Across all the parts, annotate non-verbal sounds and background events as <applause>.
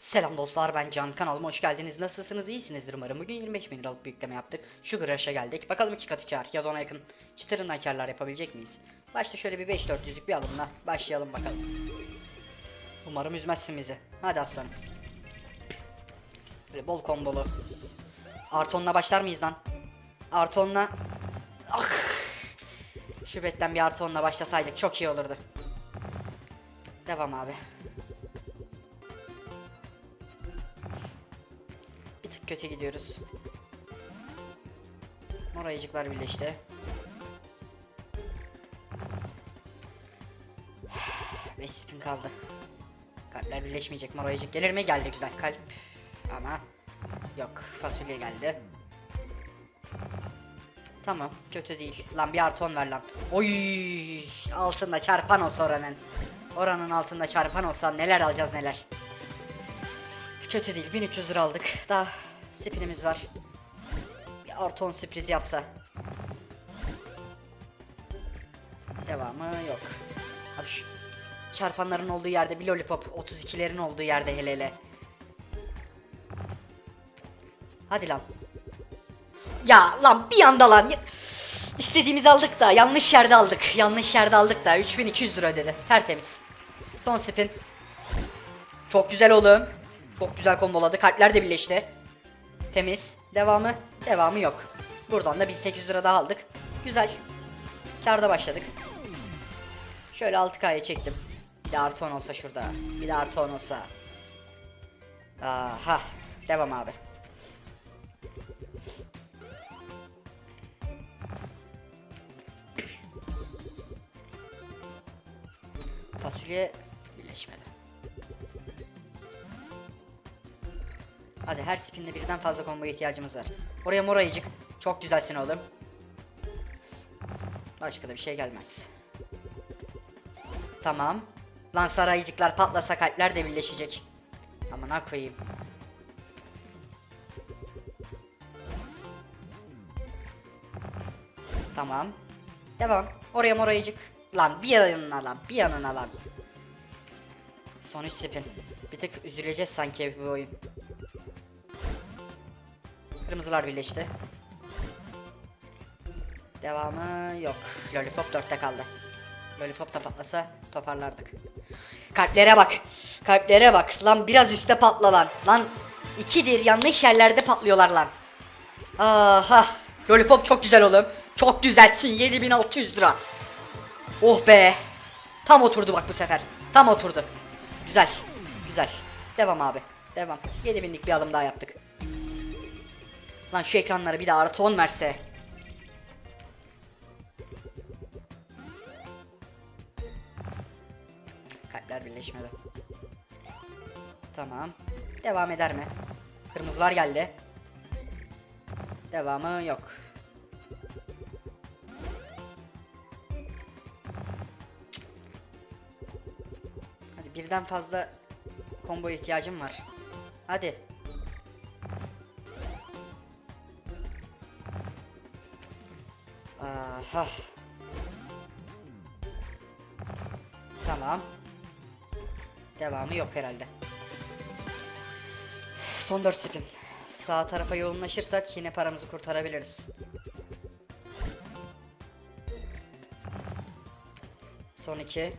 Selam dostlar ben Can kanalıma hoş geldiniz. Nasılsınız? İyisinizdir umarım. Bugün 25 bin liralık bir yükleme yaptık. Sugar Rush'a geldik. Bakalım iki katı kar ya da ona yakın çıtırından karlar yapabilecek miyiz? Başta şöyle bir 5-400'lük bir alımla başlayalım bakalım. Umarım üzmezsin bizi. Hadi aslanım. Böyle bol kombolu. Arton'la başlar mıyız lan? Arton'la... Ah! Şu betten bir Arton'la başlasaydık çok iyi olurdu. Devam abi. Tık kötü gidiyoruz. Mor ayıcıklar birleşti. <sighs> Beş spin kaldı. Kalpler birleşmeyecek. Mor ayıcık gelir mi? Geldi güzel kalp. Ama yok. Fasulye geldi. Tamam. Kötü değil. Lan bir artı on ver lan. Oy! Altında çarpan olsa oranın. Oranın altında çarpan olsa neler alacağız neler. Kötü değil. 1300 lira aldık. Daha spinimiz var. Bir artı 10 sürpriz yapsa. Devamı yok. Abi şu çarpanların olduğu yerde bir lollipop 32'lerin olduğu yerde hele hele. Hadi lan. Ya lan bir anda lan. İstediğimizi aldık da yanlış yerde aldık. Yanlış yerde aldık da 3200 lira ödedi. Tertemiz. Son spin. Çok güzel oğlum. Çok güzel komboladı. Kalpler de birleşti. Temiz. Devamı. Devamı yok. Buradan da 1800 lira daha aldık. Güzel. Karda başladık. Şöyle 6K'ya çektim. Bir de artı 10 olsa şurada. Bir de artı 10 olsa. Aha. Devam abi. Fasulye birleşmedi. Hadi her spinde birden fazla comboya ihtiyacımız var. Oraya mor ayıcık. Çok güzelsin oğlum. Başka da bir şey gelmez. Tamam. Lan sarı ayıcıklar patlasa kalpler de birleşecek. Amına koyayım. Tamam. Devam. Oraya mor ayıcık. Lan bir yanına lan. Bir yanına lan. Son 3 spin. Bir tık üzüleceğiz sanki bu oyun. Kırmızılar birleşti. Devamı yok. Lollipop 4'te kaldı. Lollipop da patlasa toparlardık. Kalplere bak. Kalplere bak. Lan biraz üstte patla lan. Lan ikidir yanlış yerlerde patlıyorlar lan. Aha. Lollipop çok güzel oğlum. Çok güzelsin. 7600 lira. Oh be. Tam oturdu bak bu sefer. Tam oturdu. Güzel. Güzel. Devam abi. Devam. 7000'lik bir alım daha yaptık. Lan şu ekranlara bir de artı 10 verse. Kalpler birleşmedi. Tamam. Devam eder mi? Kırmızılar geldi. Devamı yok. Hadi birden fazla combo ihtiyacım var. Hadi. Aha. Tamam. Devamı yok herhalde. Son 4 spin. Sağ tarafa yoğunlaşırsak yine paramızı kurtarabiliriz. Son 2.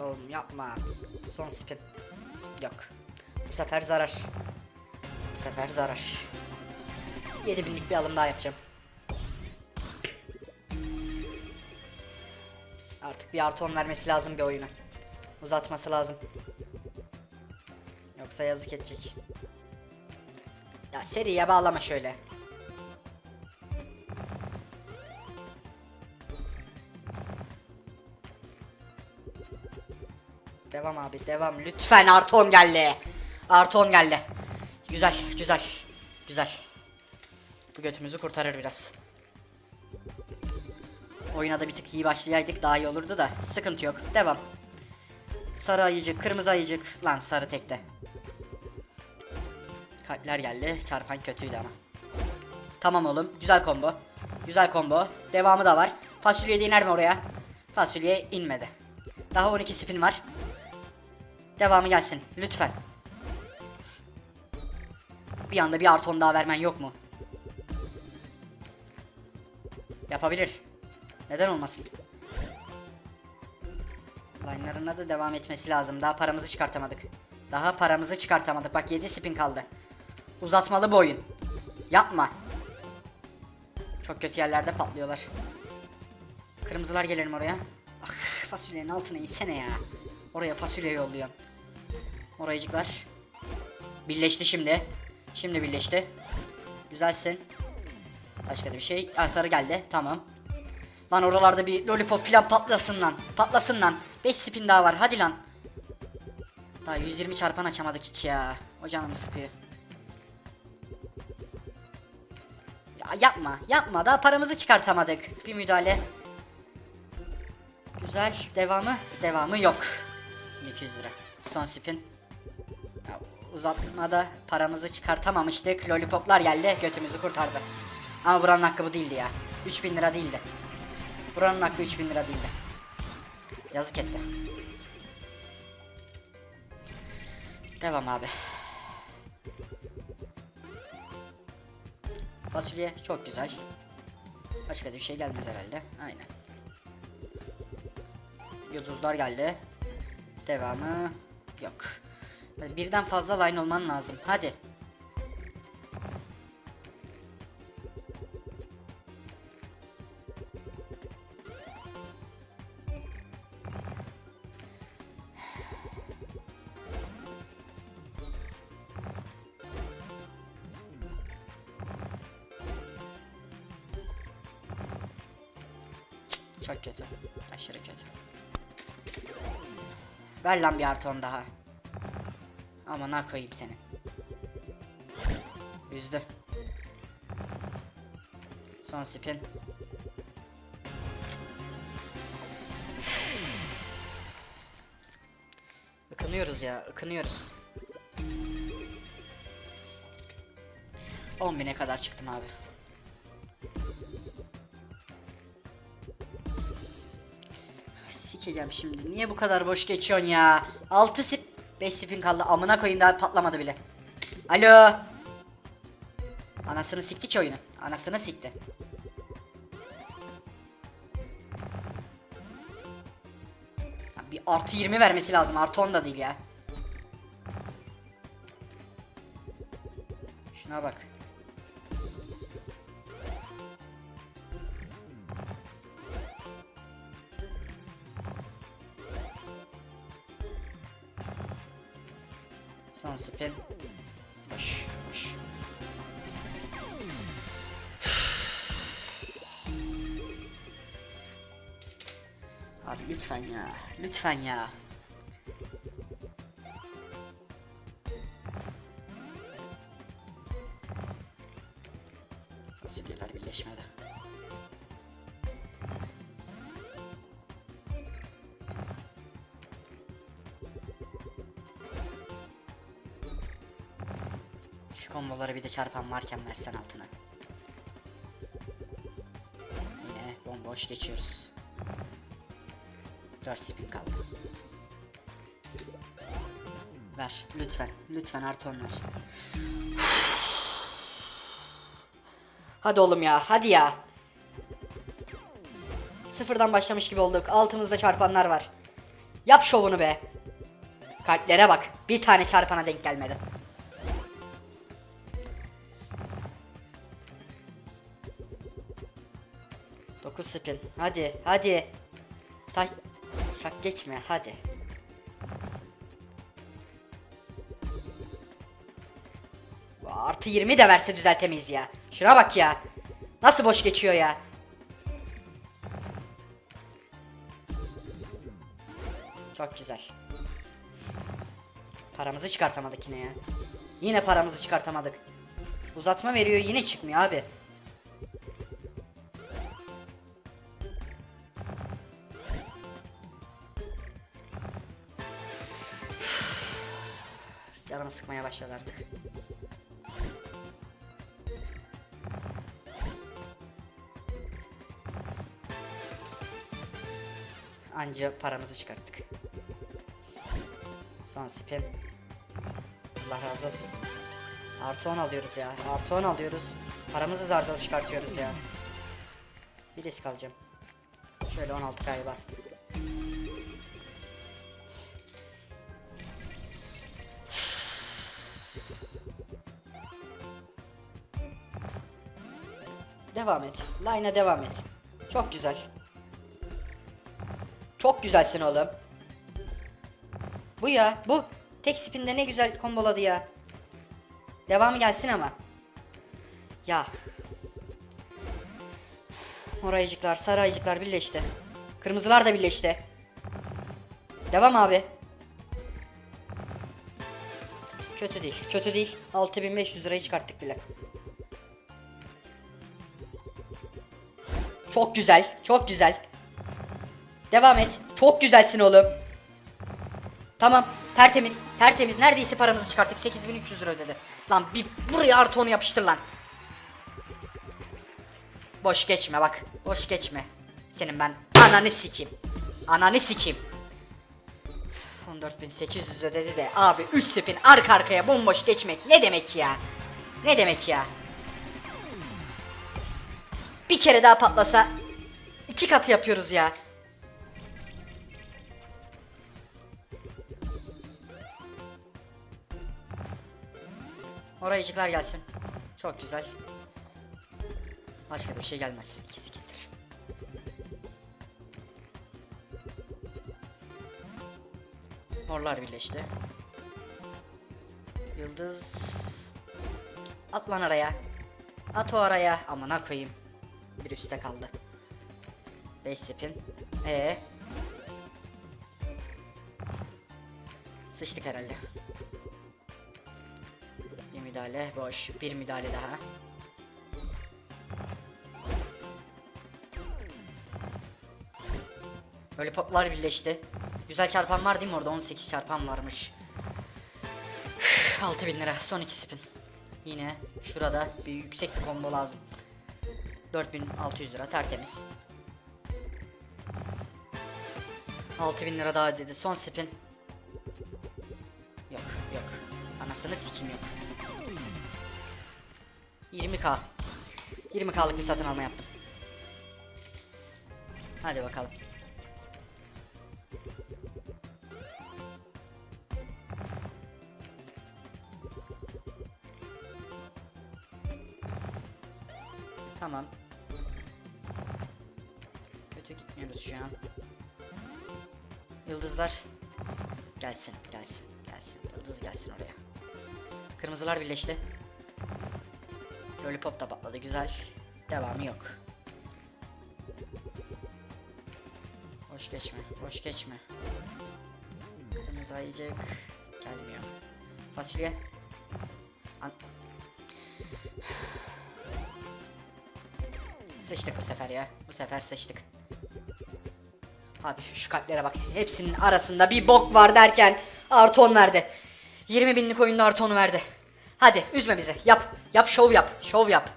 Oğlum yapma. Son spin. Yok. Bu sefer zarar. Bu sefer zarar. 7000'lik bir alım daha yapacağım. Artık bir artı 10 vermesi lazım bir oyuna. Uzatması lazım. Yoksa yazık edecek. Ya seriye bağlama şöyle. Devam abi devam lütfen artı 10 geldi. Artı 10 geldi. Güzel güzel güzel. Götümüzü kurtarır biraz. Oyuna da bir tık iyi başlayaydık daha iyi olurdu da sıkıntı yok. Devam. Sarı ayıcık, kırmızı ayıcık. Lan sarı tekte. Kalpler geldi. Çarpan kötüydü ama. Tamam oğlum. Güzel combo. Güzel combo. Devamı da var. Fasulye de iner mi oraya? Fasulye inmedi. Daha 12 spin var. Devamı gelsin. Lütfen. Bir anda bir artı 10 daha vermen yok mu? Yapabilir. Neden olmasın? Line'larına da devam etmesi lazım. Daha paramızı çıkartamadık. Daha paramızı çıkartamadık. Bak 7 spin kaldı. Uzatmalı bu oyun. Yapma. Çok kötü yerlerde patlıyorlar. Kırmızılar gelelim oraya. Ah fasulyenin altına insene ya. Oraya fasulye yolluyor. Orayıcıklar. Birleşti şimdi. Şimdi birleşti. Güzelsin. Başka da bir şey. Aa, sarı geldi. Tamam. Lan oralarda bir lollipop filan patlasın lan. Patlasın lan. 5 spin daha var. Hadi lan. Daha 120 çarpan açamadık hiç ya. O canımı sıkıyor. Ya yapma. Yapma. Daha paramızı çıkartamadık. Bir müdahale. Güzel. Devamı? Devamı yok. 200 lira. Son spin. Ya, uzatmada paramızı çıkartamamıştık. Lollipoplar geldi. Götümüzü kurtardı. Ama buranın hakkı bu değildi ya. 3000 lira değildi. Buranın hakkı 3000 lira değildi. Yazık etti. Devam abi. Fasulye çok güzel. Başka da bir şey gelmez herhalde. Aynen. Yıldızlar geldi. Devamı yok. Birden fazla line olman lazım. Hadi. Ver lan bir artı on daha. Aman ha koyayım seni. Üzdü. Son spin. Ikınıyoruz ya, ıkınıyoruz. 10 bine kadar çıktım abi. Sikeceğim şimdi. Niye bu kadar boş geçiyorsun ya? 6 sip 5 sipin kaldı. Amına koyayım daha patlamadı bile. Alo. Anasını sikti ki oyunu. Anasını sikti. Bir artı 20 vermesi lazım. Artı 10 da değil ya. Şuna bak. Son spin. Boş, boş. Abi lütfen ya, lütfen ya. Fasulyeler birleşmedi. Komboları bir de çarpan varken versen altına. Yine bomboş geçiyoruz. 4 spin kaldı. Ver lütfen. Lütfen artı on ver. Hadi oğlum ya hadi ya. Sıfırdan başlamış gibi olduk. Altımızda çarpanlar var. Yap şovunu be. Kalplere bak. Bir tane çarpana denk gelmedi. Spin. Hadi, hadi. Tay şak geçme, hadi. Artı 20 de verse düzeltemeyiz ya. Şuna bak ya. Nasıl boş geçiyor ya. Çok güzel. Paramızı çıkartamadık yine ya. Yine paramızı çıkartamadık. Uzatma veriyor yine çıkmıyor abi. Canımı sıkmaya başladı artık. anca paramızı çıkarttık. Son spin. Allah razı olsun. Artı 10 alıyoruz ya. Artı 10 alıyoruz. Paramızı zar zor çıkartıyoruz ya. Bir risk alacağım. Şöyle 16K'yı bastım. Devam et. Line'a devam et. Çok güzel. Çok güzelsin oğlum. Bu ya. Bu. Tek spinde ne güzel komboladı ya. Devamı gelsin ama. Ya. Mor ayıcıklar, sarı ayıcıklar birleşti. Kırmızılar da birleşti. Devam abi. Kötü değil, kötü değil. 6500 lirayı çıkarttık bile. Çok güzel, çok güzel. Devam et. Çok güzelsin oğlum. Tamam, tertemiz, tertemiz. Neredeyse paramızı çıkarttık. 8300 lira ödedi. Lan bir buraya artı onu yapıştır lan. Boş geçme bak. Boş geçme. Senin ben ananı sikeyim. Ananı sikeyim. 14800 ödedi de abi 3 spin arka arkaya bomboş geçmek ne demek ya? Ne demek ya? Bir kere daha patlasa iki katı yapıyoruz ya. Orayıcıklar gelsin. Çok güzel. Başka bir şey gelmez. İkisi gelir. Morlar birleşti. Yıldız. At lan araya. At o araya. Amına koyayım. Üstte kaldı. 5 spin. Ee. Sıçtık herhalde. Bir müdahale boş. Bir müdahale daha. Lollipoplar birleşti. Güzel çarpan var değil mi orada? 18 çarpan varmış. 6000 lira. Son iki spin. Yine şurada bir yüksek bir combo lazım. 4600 lira tertemiz. 6000 lira daha ödedi. Son spin. Yok yok. Anasını sikim yok. 20k. 20k'lık bir satın alma yaptım. Hadi bakalım. Tamam. Yıldızlar gelsin, gelsin, gelsin. Yıldız gelsin oraya. Kırmızılar birleşti. Lollipop da patladı, güzel. Devamı yok. Boş geçme, boş geçme. Kırmızı ayıcık gelmiyor. Fasulye. An Seçtik bu sefer ya. Bu sefer seçtik. Abi şu kalplere bak. Hepsinin arasında bir bok var derken artı 10 verdi. 20 binlik oyunda artı 10 verdi. Hadi üzme bizi. Yap. Yap şov yap. Şov yap.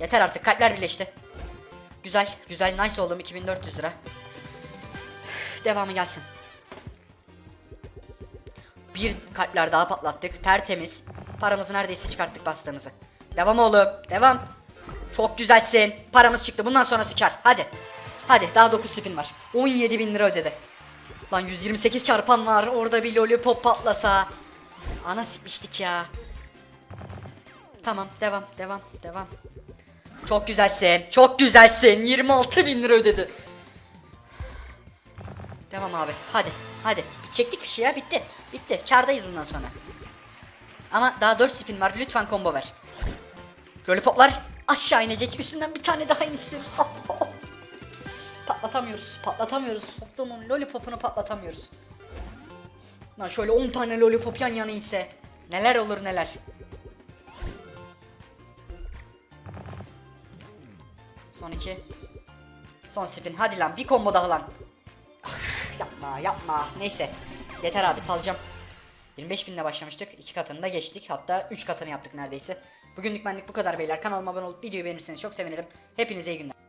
Yeter artık kalpler birleşti. Güzel. Güzel. Nice oldum. 2400 lira. Devamı gelsin. Bir kalpler daha patlattık. Tertemiz. Paramızı neredeyse çıkarttık bastığımızı. Devam oğlum. Devam. Çok güzelsin. Paramız çıktı. Bundan sonrası kar. Hadi. Hadi daha 9 spin var. 17 bin lira ödedi. Lan 128 çarpan var. Orada bir lollipop patlasa. Ana sikmiştik ya. Tamam devam devam devam. Çok güzelsin. Çok güzelsin. 26 bin lira ödedi. Devam abi. Hadi. Hadi. Çektik fişi ya. Bitti. Bitti. Kardayız bundan sonra. Ama daha 4 spin var. Lütfen combo ver. Lollipoplar aşağı inecek. Üstünden bir tane daha insin. <laughs> patlatamıyoruz. Patlatamıyoruz. Soktuğumun lollipopunu patlatamıyoruz. Lan şöyle 10 tane lollipop yan yana inse. Neler olur neler. Son iki. Son spin. Hadi lan bir combo daha lan. Ah, yapma yapma. Neyse. Yeter abi salacağım. 25 binle başlamıştık. 2 katını da geçtik. Hatta 3 katını yaptık neredeyse. Bugünlük benlik bu kadar beyler. Kanalıma abone olup videoyu beğenirseniz çok sevinirim. Hepinize iyi günler.